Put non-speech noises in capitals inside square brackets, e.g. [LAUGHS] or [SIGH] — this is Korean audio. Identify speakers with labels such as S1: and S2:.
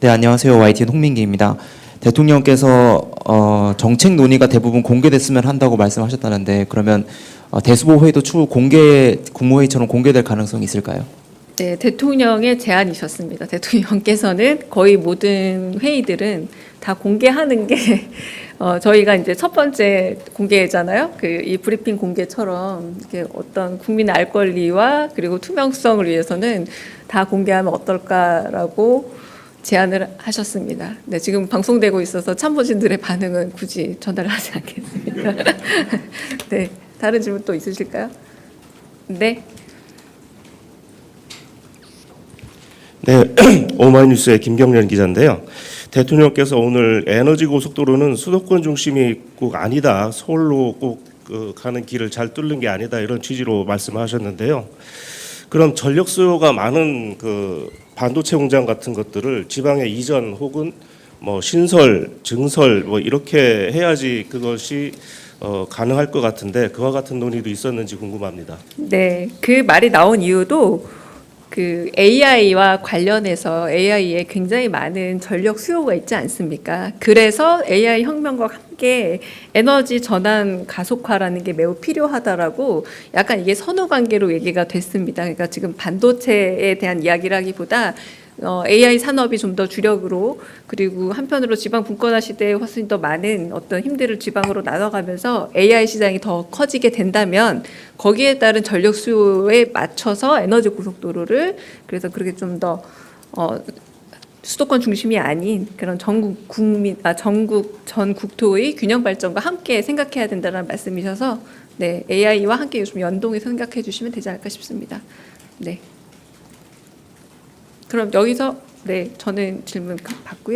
S1: 네, 안녕하세요. YTN 홍민기입니다. 대통령께서 어, 정책 논의가 대부분 공개됐으면 한다고 말씀하셨다는데 그러면 어, 대수보 회의도 추후 공개 국무회의처럼 공개될 가능성이 있을까요?
S2: 네, 대통령의 제안이셨습니다. 대통령께서는 거의 모든 회의들은 다 공개하는 게 [LAUGHS] 어, 저희가 이제 첫 번째 공개잖아요. 그 이 브리핑 공개처럼 이렇게 어떤 국민의 알 권리와 그리고 투명성을 위해서는 다 공개하면 어떨까라고 제안을 하셨습니다. 네, 지금 방송되고 있어서 참모진들의 반응은 굳이 전달을 하지 않겠습니다. [LAUGHS] 네, 다른 질문 또 있으실까요? 네.
S3: 네, [CLEARS THROAT] 오마이뉴스의 김경련 기자인데요. 대통령께서 오늘 에너지 고속도로는 수도권 중심이 꼭 아니다, 서울로 꼭 그, 가는 길을 잘 뚫는 게 아니다 이런 취지로 말씀하셨는데요. 그럼 전력 수요가 많은 그 반도체 공장 같은 것들을 지방에 이전 혹은 뭐 신설, 증설 뭐 이렇게 해야지 그것이 어, 가능할 것 같은데 그와 같은 논의도 있었는지 궁금합니다.
S2: 네, 그 말이 나온 이유도 그 AI와 관련해서 AI에 굉장히 많은 전력 수요가 있지 않습니까? 그래서 AI 혁명과 함께 에너지 전환 가속화라는 게 매우 필요하다라고 약간 이게 선후 관계로 얘기가 됐습니다. 그러니까 지금 반도체에 대한 이야기라기보다 어, AI 산업이 좀 더 주력으로 그리고 한편으로 지방 분권화 시대에 훨씬 더 많은 어떤 힘들을 지방으로 나눠가면서 AI 시장이 더 커지게 된다면 거기에 따른 전력 수요에 맞춰서 에너지 고속도로를 그래서 그렇게 좀더 어, 수도권 중심이 아닌 그런 전국 국민 아 전국 전 국토의 균형 발전과 함께 생각해야 된다는 말씀이셔서 네 AI와 함께 요즘 연동해서 생각해 주시면 되지 않을까 싶습니다. 네. 그럼 여기서 네 저는 질문 받고요.